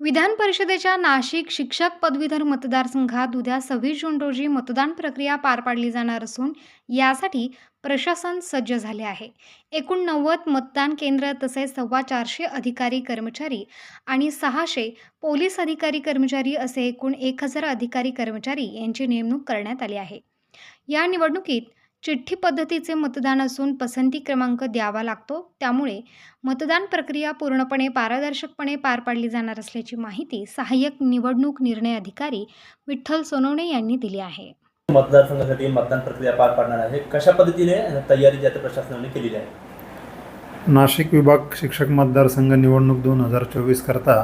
विधान परिषदेच्या नाशिक शिक्षक पदवीधर मतदारसंघात उद्या सव्वीस जून रोजी मतदान प्रक्रिया पार पाडली जाणार असून यासाठी प्रशासन सज्ज झाले आहे. एकूण नव्वद मतदान केंद्र तसेच सव्वा चारशे अधिकारी कर्मचारी आणि सहाशे पोलीस अधिकारी कर्मचारी असे एकूण एक हजार अधिकारी कर्मचारी यांची नेमणूक करण्यात आली आहे. या निवडणुकीत चिठ्ठी पद्धतीचे मतदान असून पसंती क्रमांक द्यावा लागतो. त्यामुळे मतदान प्रक्रिया पूर्णपणे पारदर्शकपणे पार पाडली जाणार असल्याची माहिती सहाय्यक निवडणूक निर्णय अधिकारी विठ्ठल सोनवणे यांनी दिली आहे. मतदारसंघासाठी मतदान प्रक्रिया पार पाडणार आहे. कशा पद्धतीने तयारी ज्या प्रशासनाने केलेली आहे? नाशिक विभाग शिक्षक मतदारसंघ निवडणूक दोन हजार चोवीस करता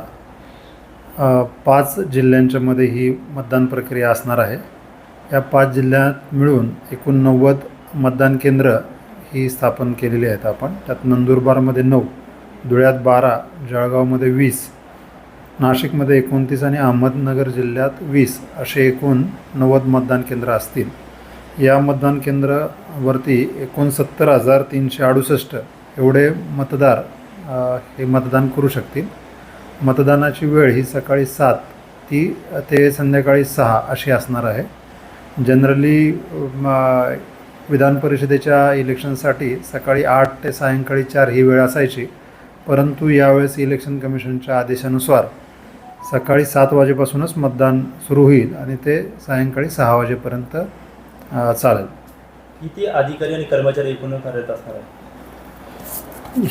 पाच जिल्ह्यांच्यामध्ये ही मतदान प्रक्रिया असणार आहे. या पाच जिल्ह्यात मिळून एकूण नव्वद मतदान केंद्र ही स्थापन केलेली आहेत आपण. त्यात नंदुरबारमध्ये नऊ धुळ्यात बारा जळगावमध्ये वीस नाशिकमध्ये एकोणतीस आणि अहमदनगर जिल्ह्यात वीस असे एकूण नव्वद मतदान केंद्र असतील. या मतदान केंद्रावरती एकोणसत्तर हजार तीनशे अडुसष्ट एवढे मतदार हे मतदान करू शकतील. मतदानाची वेळ ही सकाळी सात ती ते संध्याकाळी सहा अशी असणार आहे. जनरली विधान परिषदेच्या इलेक्शनसाठी सकाळी आठ ते सायंकाळी चार ही वेळ असायची. परंतु यावेळेस इलेक्शन कमिशनच्या आदेशानुसार सकाळी सात वाजेपासूनच मतदान सुरू होईल आणि ते सायंकाळी सहा वाजेपर्यंत चालेल. किती अधिकारी आणि कर्मचारी एकूण कार्यरत असणार आहे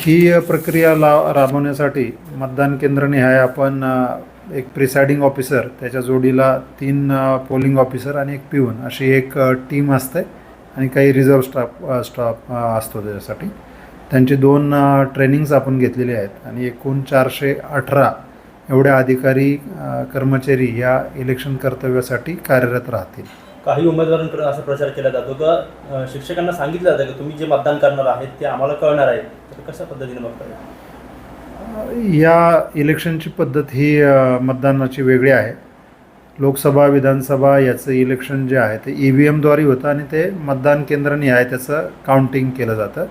ही प्रक्रिया ला राबवण्यासाठी मतदान केंद्रनिहाय आपण एक प्रिसायडिंग ऑफिसर त्याच्या जोडीला तीन पोलिंग ऑफिसर आणि एक पिऊन अशी एक टीम असते. आणि काही रिझर्व स्टाफ स्टाफ असतो त्याच्यासाठी. त्यांची दोन ट्रेनिंग्स आपण घेतलेली आहेत. आणि एकूण चारशे अठरा एवढे अधिकारी कर्मचारी या इलेक्शन कर्तव्यासाठी कार्यरत राहतील. काही उमेदवारांकडून असा प्रचार केला जातो का? शिक्षकांना सांगितलं जातं की तुम्ही जे मतदान करणार आहेत ते आम्हाला कळणार आहे? तर कशा पद्धतीने बघताय या इलेक्शनची पद्धत ही मतदानाची वेगळी आहे. लोकसभा विधानसभा याचं इलेक्शन जे आहे ते ई व्ही एमद्वारे होतं आणि ते मतदान केंद्राने आहे त्याचं काउंटिंग केलं जातं.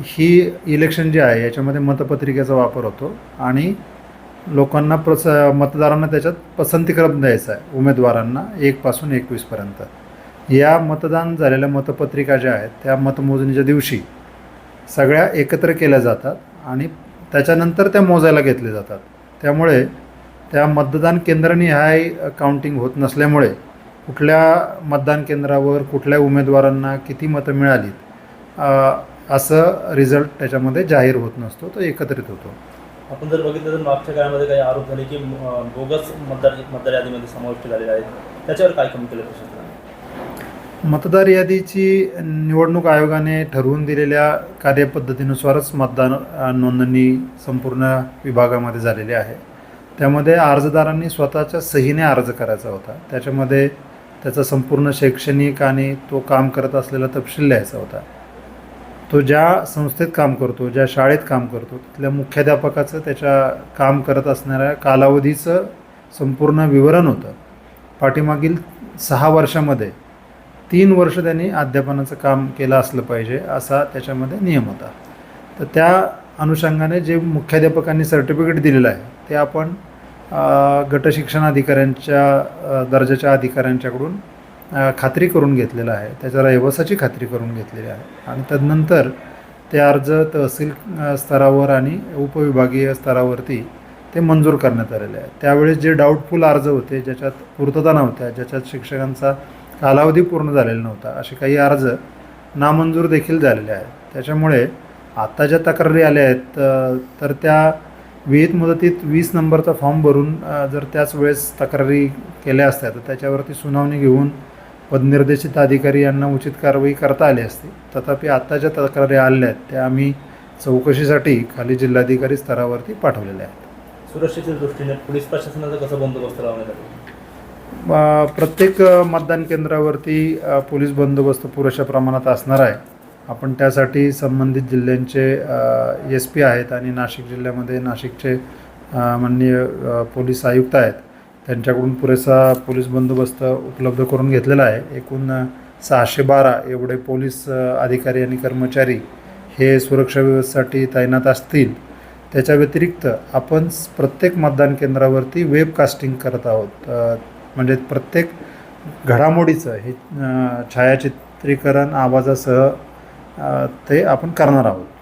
ही इलेक्शन जे आहे याच्यामध्ये मतपत्रिकेचा वापर होतो आणि लोकांना प्रस मतदारांना त्याच्यात पसंतीक्रम द्यायचा आहे उमेदवारांना एकपासून एकवीसपर्यंत या मतदान झालेल्या मतपत्रिका ज्या आहेत त्या मतमोजणीच्या दिवशी सगळ्या एकत्र केल्या जातात आणि त्याच्यानंतर त्या मोजायला घेतल्या जातात. त्यामुळे त्या मतदान केंद्रनिहाय काउंटिंग होत नसल्यामुळे कुठल्या मतदान केंद्रावर कुठल्या उमेदवारांना किती मतं मिळालीत असं रिझल्ट त्याच्यामध्ये जाहीर होत नसतो तो एकत्रित होतो. आपण जर बघितलं तर मागच्या काळामध्ये काही आरोप झाले की बोगस मतदार मतदार यादीमध्ये समाविष्ट झालेले आहेत. त्याच्यावर काय कमी केलं मतदार यादीची निवडणूक आयोगाने ठरवून दिलेल्या कार्यपद्धतीनुसारच मतदान नोंदणी संपूर्ण विभागामध्ये झालेली आहे. त्यामध्ये अर्जदारांनी स्वतःच्या सहीने अर्ज करायचा होता. त्याच्यामध्ये त्याचा संपूर्ण शैक्षणिक आणि तो काम करत असलेला तपशील लिहायचा होता. तो ज्या संस्थेत काम करतो ज्या शाळेत काम करतो तिथल्या मुख्याध्यापकाचं त्याच्या काम करत असणाऱ्या कालावधीचं संपूर्ण विवरण होतं. पाठीमागील सहा वर्षामध्ये तीन वर्ष त्यांनी अध्यापनाचं काम केलं असलं पाहिजे असा त्याच्यामध्ये नियम होता. तर त्या अनुषंगाने जे मुख्याध्यापकांनी सर्टिफिकेट दिलेलं आहे ते आपण गटशिक्षण अधिकाऱ्यांच्या दर्जाच्या अधिकाऱ्यांच्याकडून खात्री करून घेतलेलं आहे. त्याच्या रहिवासाची खात्री करून घेतलेली आहे. आणि तदनंतर ते अर्ज तहसील स्तरावर आणि उपविभागीय स्तरावरती ते मंजूर करण्यात आलेले आहे. त्यावेळेस जे डाऊटफुल अर्ज होते ज्याच्यात पूर्तता नव्हत्या ज्याच्यात शिक्षकांचा कालावधी पूर्ण झालेला नव्हता असे काही अर्ज नामंजूर देखील झालेले आहेत. त्याच्यामुळे आता ज्या तक्रारी आल्या आहेत तर त्या विहित मुदतीत वीस नंबरचा फॉर्म भरून जर त्याच वेळेस तक्रारी केल्या असत्या तर त्याच्यावरती सुनावणी घेऊन पदनिर्देशित अधिकारी यांना उचित कारवाई करता आली असती. तथापि आत्ता ज्या तक्रारी आलेल्या आहेत त्या आम्ही चौकशीसाठी खाली जिल्हाधिकारी स्तरावरती पाठवलेल्या आहेत. सुरक्षेच्या दृष्टीने पोलीस प्रशासनाचा कसा बंदोबस्त लावण्यात प्रत्येक मतदान केंद्रावरती पोलीस बंदोबस्त पुरेशा प्रमाणात असणार आहे. आपण त्यासाठी संबंधित जिल्ह्यांचे एस पी आहेत आणि नाशिक जिल्ह्यामध्ये नाशिकचे माननीय पोलीस आयुक्त आहेत. त्यांच्याकडून पुरेसा पोलीस बंदोबस्त उपलब्ध करून घेतलेला आहे. एकूण सहाशे बारा एवढे पोलीस अधिकारी आणि कर्मचारी हे सुरक्षा व्यवस्थेसाठी तैनात असतील. त्याच्या व्यतिरिक्त आपण प्रत्येक मतदान केंद्रावरती वेबकास्टिंग करत आहोत. म्हणजे प्रत्येक घडामोडीचं हे छायाचित्रीकरण आवाजासह ते आपण करणार आहोत.